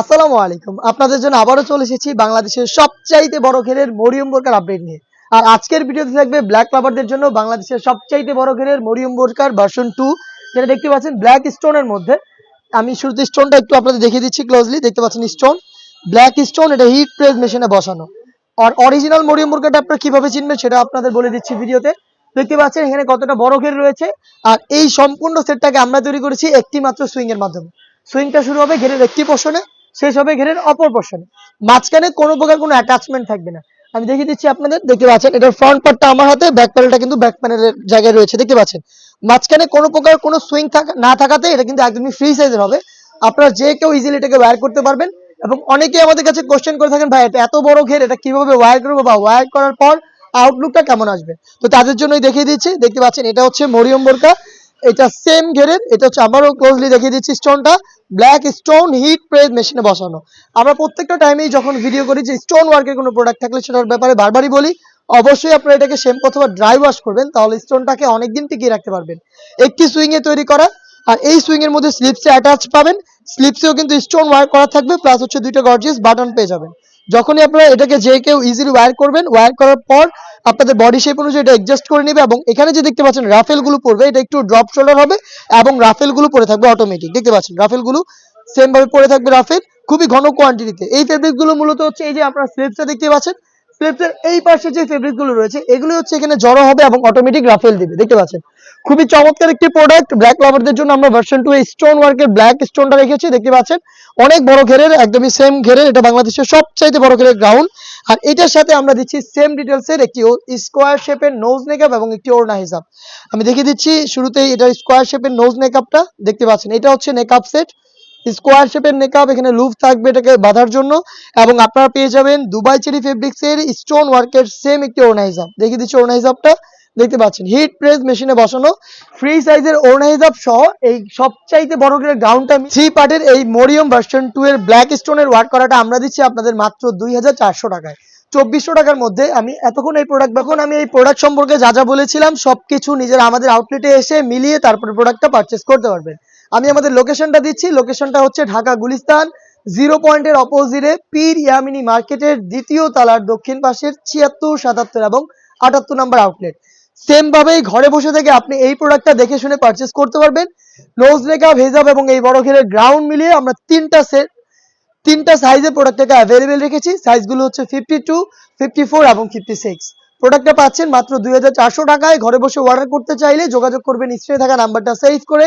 আসসালামু আলাইকুম। আপনাদের জন্য আবারও চলে এসেছি বাংলাদেশের সবচাইতে বড় ঘেরের মরিয়ম বোরকার আপডেট নিয়ে। আর আজকের ভিডিওতে থাকবে ব্ল্যাক লাভারদের জন্য বাংলাদেশের সবচাইতে বড় ঘেরের মরিয়ম বোরকার ভার্সন টু যেটা দেখতে পাচ্ছেন ব্ল্যাক স্টোনের মধ্যে। আমি শুরুতে স্টোনটা একটু আপনাদের দেখিয়ে দিচ্ছি ক্লোজলি দেখতে পাচ্ছেন স্টোন ব্ল্যাক স্টোন এটা হিট প্রেস মেশিনে বসানো। আর অরিজিনাল মরিয়ম বোরকাটা আপনারা কীভাবে চিনবেন সেটা আপনাদের বলে দিচ্ছি ভিডিওতে। দেখতে পাচ্ছেন, এখানে কতটা বড় ঘের রয়েছে। আর এই সম্পূর্ণ সেটটাকে আমরা তৈরি করেছি একটি মাত্র সুইং এর মাধ্যমে। সুইংটা শুরু হবে ঘেরের একটি পোর্শনে শেষ হবে ঘেরের অপর পোর্শনে মাঝখানে কোনো প্রকার কোনো অ্যাটাচমেন্ট থাকবে না। আমি দেখিয়ে দিচ্ছি আপনাদের, দেখতে পাচ্ছেন, এটার ফ্রন্ট পার্টটা আমার হাতে ব্যাক প্যানেলটা কিন্তু ব্যাক প্যানেলের জায়গায় রয়েছে, দেখতে পাচ্ছেন। মাঝখানে কোনো প্রকার কোনো সুইং না থাকাতে এটা কিন্তু একদমই ফ্রি সাইজের হবে। আপনারা যে কেউ ইজিলি এটাকে ওয়্যার করতে পারবেন এবং অনেকেই আমাদের কাছে কোশ্চেন করে থাকেন, ভাই, এটা এত বড় ঘের, এটা কীভাবে ওয়্যার করব বা ওয়্যার করার পর আউটলুকটা কেমন আসবে? তো তাদের জন্যই দেখিয়ে দিচ্ছি, দেখতে পাচ্ছেন, এটা হচ্ছে মরিয়ম বোরকা। এটা সেম ঘেরের এটা হচ্ছে আমারও ক্লোজলি দেখিয়ে দিচ্ছি স্টোনটা ব্ল্যাক স্টোন হিট প্রেস মেশিনে বসানো। আমরা প্রত্যেকটা টাইমেই যখন ভিডিও করি যে স্টোন ওয়ার্কের কোনো প্রোডাক্ট থাকলে সেটার ব্যাপারে বারবারই বলি, অবশ্যই আপনারা এটাকে শ্যাম্পু অথবা ড্রাই ওয়াশ করবেন, তাহলে স্টোনটাকে অনেকদিন টিকিয়ে রাখতে পারবেন। একটি সুইং এ তৈরি করা, আর এই সুইং এর মধ্যে স্লিপসে অ্যাটাচ পাবেন স্লিপসেও কিন্তু স্টোন ওয়ার্ক করা থাকবে প্লাস হচ্ছে দুইটা গর্জিয়াস বাটন পেয়ে যাবেন। যখনই আপনারা এটাকে যে কেউ ইজিলি ওয়ার করবেন ওয়ার করার পর আপনাদের বডি শেপ অনুযায়ী এটা অ্যাডজাস্ট করে নেবে এবং এখানে যে দেখতে পাচ্ছেন রাফেলগুলো পড়বে, এটা একটু ড্রপ শোল্ডার হবে এবং রাফেলগুলো পড়ে থাকবে অটোমেটিক দেখতে পাচ্ছেন? রাফেলগুলো সেম ভাবে পড়ে থাকবে রাফেল খুবই ঘন কোয়ান্টিটিতে এই ফেব্রিকগুলো মূলত হচ্ছে এই যে আপনারা স্লিপসটা দেখতে পাচ্ছেন স্লিপসের এই পাশে যে ফেব্রিকগুলো রয়েছে, এগুলো হচ্ছে এখানে জড়ো হবে এবং অটোমেটিক রাফেল দিবে, দেখতে পাচ্ছেন? খুবই চমৎকার একটি প্রোডাক্ট ব্ল্যাক লাভারদের জন্য আমরা ভার্সন টু স্টোন ওয়ার্কের ব্ল্যাক স্টোনটা রেখেছি, দেখতে পাচ্ছেন? অনেক বড় ঘেরের, একদমই সেম ঘেরের, এটা বাংলাদেশের সবচাইতে বড় ঘেরের গ্রাউন্ড আর এটার সাথে আমরা দিচ্ছি সেম ডিটেলস এর একটি স্কোয়ার শেপের নোজ মেকআপ এবং একটি ওড়না হিসাব আমি দেখিয়ে দিচ্ছি, শুরুতেই এটা স্কোয়ার শেপের নোজ মেকআপটা দেখতে পাচ্ছেন? এটা হচ্ছে মেকআপ সেট স্কোয়ার শেপের মেকআপ এখানে লুপ থাকবে এটাকে বাঁধার জন্য। এবং আপনারা পেয়ে যাবেন দুবাই চেরি ফেব্রিক্স এর স্টোন ওয়ার্কের সেম একটি হিসাব দেখিয়ে দিচ্ছি হিসাবটা দেখতে পাচ্ছেন হিট প্রেস মেশিনে বসানো। ফ্রি সাইজের ওড়না হিসাব সহ এই সবচাইতে বড় করে গ্রাউন্ডটা থ্রি পার্টের এই মরিয়ম ভার্সন টু এর ব্ল্যাক স্টোনের ওয়ার্ক করাটা আমরা দিচ্ছি আপনাদের মাত্র দুই হাজার চারশো টাকায়। চব্বিশশো টাকার মধ্যে আমি এতক্ষণ এই প্রোডাক্ট এখন আমি এই প্রোডাক্ট সম্পর্কে যা যা বলেছিলাম, সবকিছু নিজের আমাদের আউটলেটে এসে মিলিয়ে তারপরে প্রোডাক্টটা পারচেস করতে পারবেন। আমি আমাদের লোকেশনটা দিচ্ছি। লোকেশনটা হচ্ছে ঢাকা গুলিস্তান জিরো পয়েন্টের অপোজিটে পীর ইয়ামিনী মার্কেটের দ্বিতীয় তালার দক্ষিণ পাশের ছিয়াত্তর, সাতাত্তর এবং আটাত্তর নাম্বার আউটলেট সেম ভাবেই ঘরে বসে থেকে আপনি এই প্রোডাক্টটা দেখে শুনে পারচেস করতে পারবেন। নোজ মেকআপ হেজাব এবং এই বড় ঘেরের গ্রাউন্ড মিলিয়ে আমরা তিনটা সেট তিনটা সাইজের প্রোডাক্টটাকে অ্যাভেলেবেল রেখেছি। সাইজগুলো হচ্ছে ফিফটি টু ফিফটি ফোর এবং ফিফটি সিক্স প্রোডাক্টটা পাচ্ছেন মাত্র দুই হাজার চারশো টাকায়। ঘরে বসে অর্ডার করতে চাইলে যোগাযোগ করবেন, স্ক্রিনে থাকা নাম্বারটা সেভ করে।